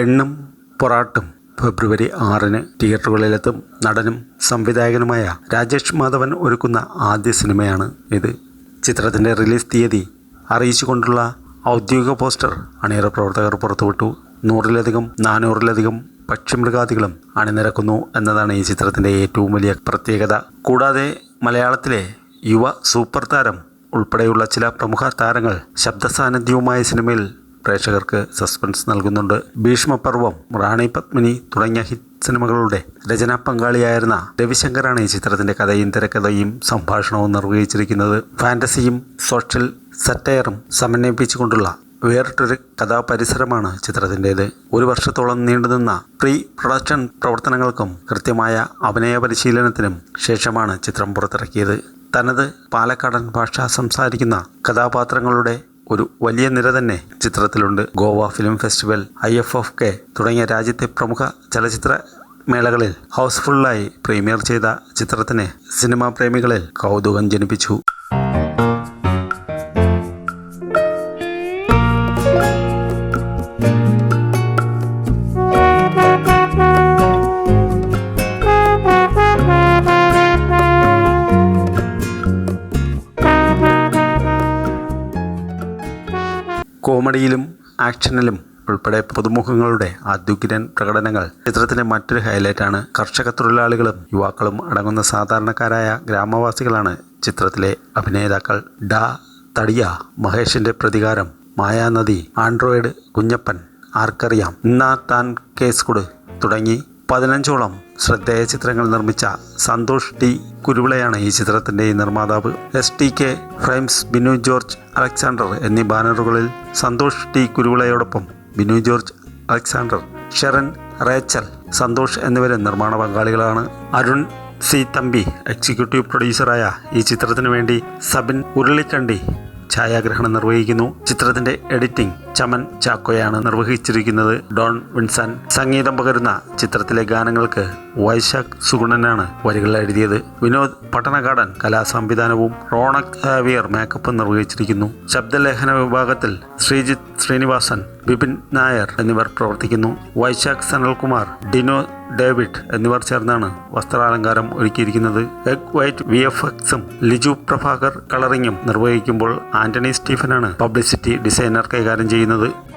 പെണ്ണും പൊറാട്ടും ഫെബ്രുവരി ആറിന് തിയേറ്ററുകളിലെത്തും നടനും സംവിധായകനുമായ രാജേഷ് മാധവൻ ഒരുക്കുന്ന ആദ്യ സിനിമയാണ് ഇത്. ചിത്രത്തിന്റെ റിലീസ് തീയതി അറിയിച്ചുകൊണ്ടുള്ള ഔദ്യോഗിക പോസ്റ്റർ അണിയറ പ്രവർത്തകർ പുറത്തുവിട്ടു. നൂറിലധികം നാനൂറിലധികം പക്ഷിമൃഗാദികളും അണിനിരക്കുന്നു എന്നതാണ് ഈ ചിത്രത്തിന്റെ ഏറ്റവും വലിയ പ്രത്യേകത. കൂടാതെ മലയാളത്തിലെ യുവ സൂപ്പർ താരം ഉൾപ്പെടെയുള്ള ചില പ്രമുഖ താരങ്ങൾ ശബ്ദ സാന്നിധ്യവുമായ സിനിമയിൽ പ്രേക്ഷകർക്ക് സസ്പെൻസ് നൽകുന്നുണ്ട്. ഭീഷ്മപർവം റാണി പത്മിനി തുടങ്ങിയ ഹിറ്റ് സിനിമകളുടെ രചനാ പങ്കാളിയായിരുന്ന രവിശങ്കറാണ് ഈ ചിത്രത്തിന്റെ കഥയും തിരക്കഥയും സംഭാഷണവും നിർവഹിച്ചിരിക്കുന്നത്. ഫാന്റസിയും സോഷ്യൽ സറ്റയറും സമന്വയിപ്പിച്ചുകൊണ്ടുള്ള വേറിട്ടൊരു കഥാപരിസരമാണ് ചിത്രത്തിന്റേത് ഒരു വർഷത്തോളം നീണ്ടുനിന്ന പ്രീ പ്രൊഡക്ഷൻ പ്രവർത്തനങ്ങൾക്കും കൃത്യമായ അഭിനയ പരിശീലനത്തിനും ശേഷമാണ് ചിത്രം പുറത്തിറക്കിയത്. തനത് പാലക്കാടൻ ഭാഷ സംസാരിക്കുന്ന കഥാപാത്രങ്ങളുടെ ഒരു വലിയ നിര തന്നെ ചിത്രത്തിലുണ്ട്. Goa film festival I F F K തുടങ്ങിയ രാജ്യത്തെ പ്രമുഖ ചലച്ചിത്ര മേളകളിൽ ഹൗസ്ഫുള്ളായി പ്രീമിയർ ചെയ്ത ചിത്രത്തിന് സിനിമാ പ്രേമികളിൽ കൗതുകം ജനിപ്പിച്ചു. കോമഡിയിലും ആക്ഷനിലും ഉൾപ്പെടെ പുതുമുഖങ്ങളുടെ അത്യുഗ്രൻ പ്രകടനങ്ങൾ. ചിത്രത്തിന്റെ മറ്റൊരു ഹൈലൈറ്റാണ് കർഷക തൊഴിലാളികളും യുവാക്കളും അടങ്ങുന്ന സാധാരണക്കാരായ ഗ്രാമവാസികളാണ് ചിത്രത്തിലെ അഭിനേതാക്കൾ. ഡാ തടിയ മഹേഷിന്റെ പ്രതികാരം മായാനദി ആൻഡ്രോയിഡ് കുഞ്ഞപ്പൻ ആർക്കറിയാം ഇന്നാ താൻ കേസ് കൊടു തുടങ്ങി പതിനഞ്ചോളം ശ്രദ്ധേയ ചിത്രങ്ങൾ നിർമ്മിച്ച സന്തോഷ് ടി കുരുവിളയാണ് ഈ ചിത്രത്തിന്റെ നിർമ്മാതാവ്. S T K Frames Binu George Alexander എന്നീ ബാനറുകളിൽ സന്തോഷ് ടി കുരുവിളയോടൊപ്പം ബിനു ജോർജ് അലക്സാണ്ടർ ഷെറൻ റേച്ചൽ സന്തോഷ് എന്നിവരെ നിർമ്മാണ പങ്കാളികളാണ്. അരുൺ സി തമ്പി എക്സിക്യൂട്ടീവ് പ്രൊഡ്യൂസറായ ഈ ചിത്രത്തിനു വേണ്ടി സബിൻ ഉരുളിക്കണ്ടി ഛായാഗ്രഹണം നിർവഹിക്കുന്നു. ചിത്രത്തിന്റെ എഡിറ്റിംഗ് ചമൻ ചാക്കോയാണ് നിർവഹിച്ചിരിക്കുന്നത്. ഡോൺ വിൻസൻ സംഗീതം പകരുന്ന ചിത്രത്തിലെ ഗാനങ്ങൾക്ക് വൈശാഖ് സുഗുണനാണ് വരികൾ എഴുതിയത്. വിനോദ് പട്ടണകാടൻ കലാസംവിധാനവും റോണക് ഹാവിയർ മേക്കപ്പ് നിർവഹിച്ചിരിക്കുന്നു. ശബ്ദലേഖന വിഭാഗത്തിൽ ശ്രീജിത്ത് ശ്രീനിവാസൻ ബിപിൻ നായർ എന്നിവർ പ്രവർത്തിക്കുന്നു. വൈശാഖ് സനൽകുമാർ ഡിനോ ഡേവിഡ് എന്നിവർ ചേർന്നാണ് വസ്ത്രാലങ്കാരം ഒരുക്കിയിരിക്കുന്നത്. എഗ് വൈറ്റ് വി എഫ് എക്സും ലിജു പ്രഭാകർ കളറിങ്ങും നിർവഹിക്കുമ്പോൾ ആന്റണി സ്റ്റീഫനാണ് പബ്ലിസിറ്റി ഡിസൈനർ കൈകാര്യം ചെയ്യുന്നത്. പറയുന്നത്